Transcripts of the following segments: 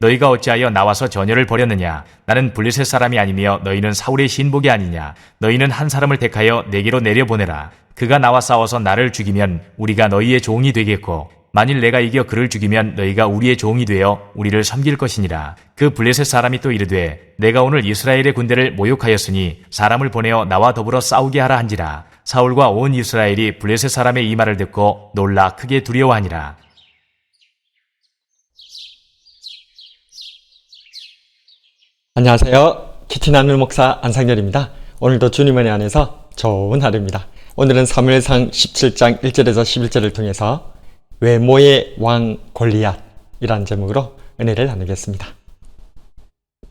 너희가 어찌하여 나와서 전열을 벌였느냐? 나는 블레셋 사람이 아니며 너희는 사울의 신복이 아니냐? 너희는 한 사람을 택하여 내게로 내려보내라. 그가 나와 싸워서 나를 죽이면 우리가 너희의 종이 되겠고 만일 내가 이겨 그를 죽이면 너희가 우리의 종이 되어 우리를 섬길 것이니라. 그 블레셋 사람이 또 이르되 내가 오늘 이스라엘의 군대를 모욕하였으니 사람을 보내어 나와 더불어 싸우게 하라 한지라. 사울과 온 이스라엘이 블레셋 사람의 이 말을 듣고 놀라 크게 두려워하니라. 안녕하세요. 키티나누 목사 안상열입니다. 오늘도 주님 은혜 안에서 좋은 하루입니다. 오늘은 사무엘상 17장 1절에서 11절을 통해서 외모의 왕 골리앗이라는 제목으로 은혜를 나누겠습니다.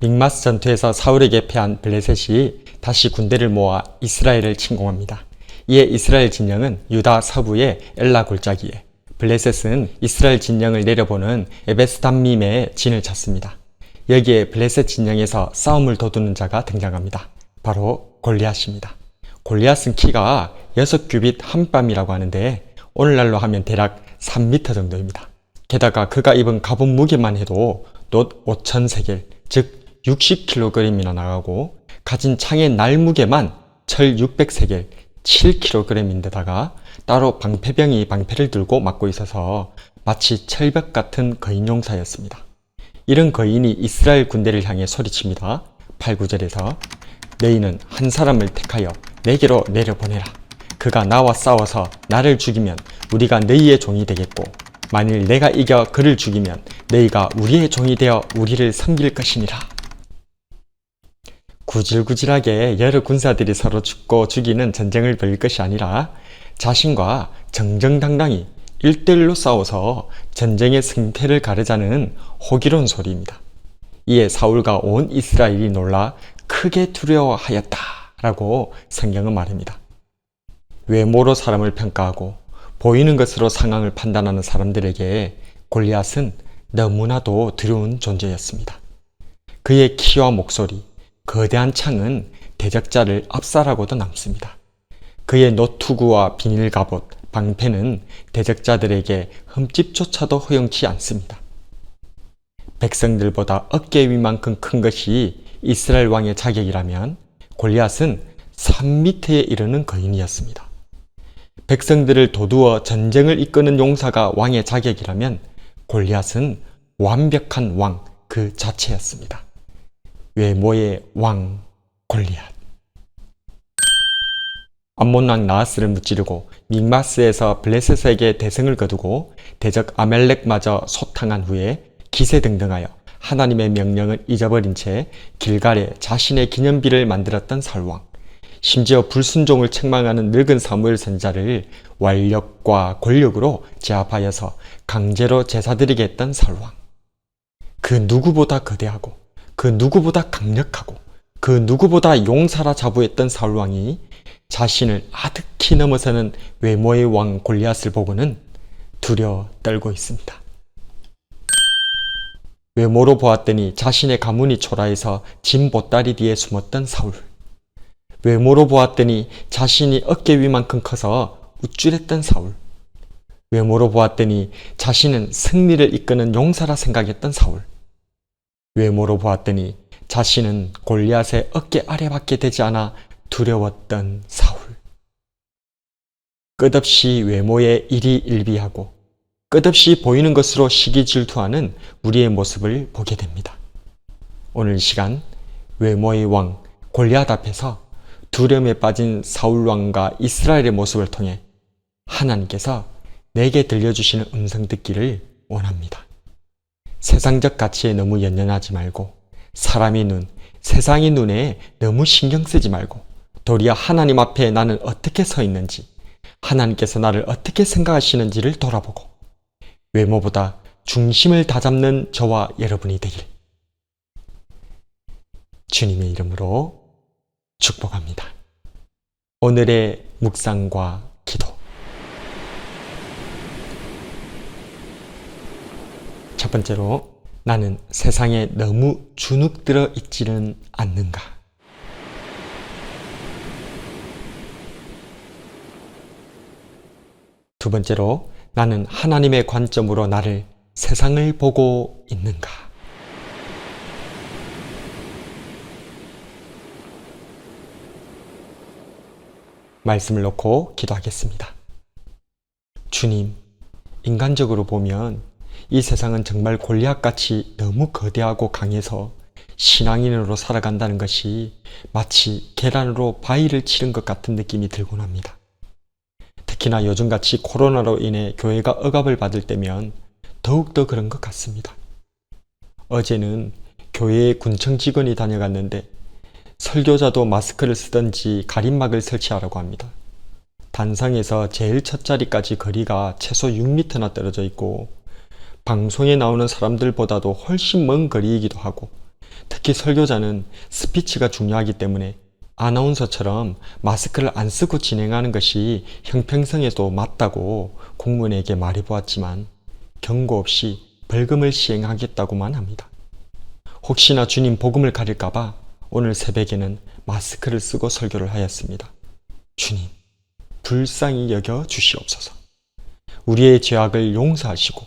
믹마스 전투에서 사울에게 패한 블레셋이 다시 군대를 모아 이스라엘을 침공합니다. 이에 이스라엘 진영은 유다 서부의 엘라 골짜기에 블레셋은 이스라엘 진영을 내려보는 에베스담밈에 진을 쳤습니다. 여기에 블레셋 진영에서 싸움을 도두는 자가 등장합니다. 바로 골리앗입니다. 골리앗은 키가 6규빗 한 뼘이라고 하는데 오늘날로 하면 대략 3m 정도입니다. 게다가 그가 입은 갑옷 무게만 해도 놋 5,000세겔, 즉 60kg이나 나가고 가진 창의 날 무게만 철 600세겔, 7kg인데다가 따로 방패병이 방패를 들고 막고 있어서 마치 철벽 같은 거인용사였습니다. 이런 거인이 이스라엘 군대를 향해 소리칩니다. 8, 9절에서 너희는 한 사람을 택하여 내게로 내려보내라. 그가 나와 싸워서 나를 죽이면 우리가 너희의 종이 되겠고 만일 내가 이겨 그를 죽이면 너희가 우리의 종이 되어 우리를 섬길 것이니라. 구질구질하게 여러 군사들이 서로 죽고 죽이는 전쟁을 벌일 것이 아니라 자신과 정정당당히 일대일로 싸워서 전쟁의 승패를 가르자는 호기로운 소리입니다. 이에 사울과 온 이스라엘이 놀라 크게 두려워하였다. 라고 성경은 말합니다. 외모로 사람을 평가하고 보이는 것으로 상황을 판단하는 사람들에게 골리앗은 너무나도 두려운 존재였습니다. 그의 키와 목소리, 거대한 창은 대적자를 압살하고도 남습니다. 그의 노투구와 비닐 갑옷, 방패는 대적자들에게 흠집조차도 허용치 않습니다. 백성들보다 어깨 위만큼 큰 것이 이스라엘 왕의 자격이라면 골리앗은 3미터에 이르는 거인이었습니다. 백성들을 도두어 전쟁을 이끄는 용사가 왕의 자격이라면 골리앗은 완벽한 왕 그 자체였습니다. 외모의 왕 골리앗. 암몬왕 나하스를 무찌르고 믹마스에서 블레셋에게 대승을 거두고 대적 아멜렉마저 소탕한 후에 기세등등하여 하나님의 명령을 잊어버린 채 길갈에 자신의 기념비를 만들었던 사울왕. 심지어 불순종을 책망하는 늙은 사무엘 선자를 완력과 권력으로 제압하여서 강제로 제사드리게 했던 사울왕. 그 누구보다 거대하고 그 누구보다 강력하고 그 누구보다 용사라 자부했던 사울왕이 자신을 아득히 넘어서는 외모의 왕 골리앗을 보고는 두려워 떨고 있습니다. 외모로 보았더니 자신의 가문이 초라해서 진 보따리 뒤에 숨었던 사울. 외모로 보았더니 자신이 어깨 위만큼 커서 우쭐했던 사울. 외모로 보았더니 자신은 승리를 이끄는 용사라 생각했던 사울. 외모로 보았더니 자신은 골리앗의 어깨 아래밖에 되지 않아 두려웠던 사울. 끝없이 외모에 일희일비하고 끝없이 보이는 것으로 시기 질투하는 우리의 모습을 보게 됩니다. 오늘 이 시간 외모의 왕 골리앗 앞에서 두려움에 빠진 사울 왕과 이스라엘의 모습을 통해 하나님께서 내게 들려주시는 음성 듣기를 원합니다. 세상적 가치에 너무 연연하지 말고 사람의 눈, 세상의 눈에 너무 신경 쓰지 말고 도리어 하나님 앞에 나는 어떻게 서 있는지 하나님께서 나를 어떻게 생각하시는지를 돌아보고 외모보다 중심을 다잡는 저와 여러분이 되길 주님의 이름으로 축복합니다. 오늘의 묵상과 기도 첫 번째로 나는 세상에 너무 주눅들어 있지는 않는가? 두 번째로 나는 하나님의 관점으로 나를 세상을 보고 있는가? 말씀을 놓고 기도하겠습니다. 주님, 인간적으로 보면 이 세상은 정말 골리앗같이 너무 거대하고 강해서 신앙인으로 살아간다는 것이 마치 계란으로 바위를 치는 것 같은 느낌이 들곤 합니다. 특히나 요즘같이 코로나로 인해 교회가 억압을 받을 때면 더욱더 그런 것 같습니다. 어제는 교회에 군청 직원이 다녀갔는데 설교자도 마스크를 쓰던지 가림막을 설치하라고 합니다. 단상에서 제일 첫 자리까지 거리가 최소 6m나 떨어져 있고 방송에 나오는 사람들보다도 훨씬 먼 거리이기도 하고 특히 설교자는 스피치가 중요하기 때문에 아나운서처럼 마스크를 안 쓰고 진행하는 것이 형평성에도 맞다고 공무원에게 말해보았지만 경고 없이 벌금을 시행하겠다고만 합니다. 혹시나 주님 복음을 가릴까봐 오늘 새벽에는 마스크를 쓰고 설교를 하였습니다. 주님, 불쌍히 여겨 주시옵소서. 우리의 죄악을 용서하시고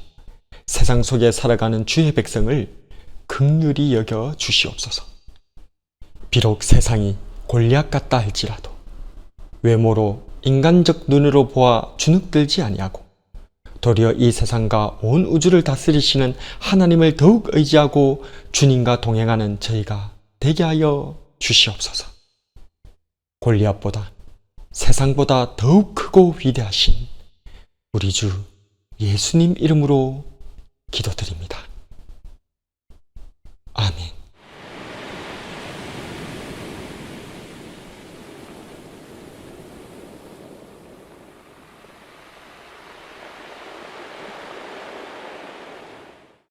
세상 속에 살아가는 주의 백성을 극률히 여겨 주시옵소서. 비록 세상이 골리앗 같다 할지라도 외모로 인간적 눈으로 보아 주눅들지 아니하고 도리어 이 세상과 온 우주를 다스리시는 하나님을 더욱 의지하고 주님과 동행하는 저희가 되게 하여 주시옵소서. 골리앗보다 세상보다 더욱 크고 위대하신 우리 주 예수님 이름으로 기도드립니다.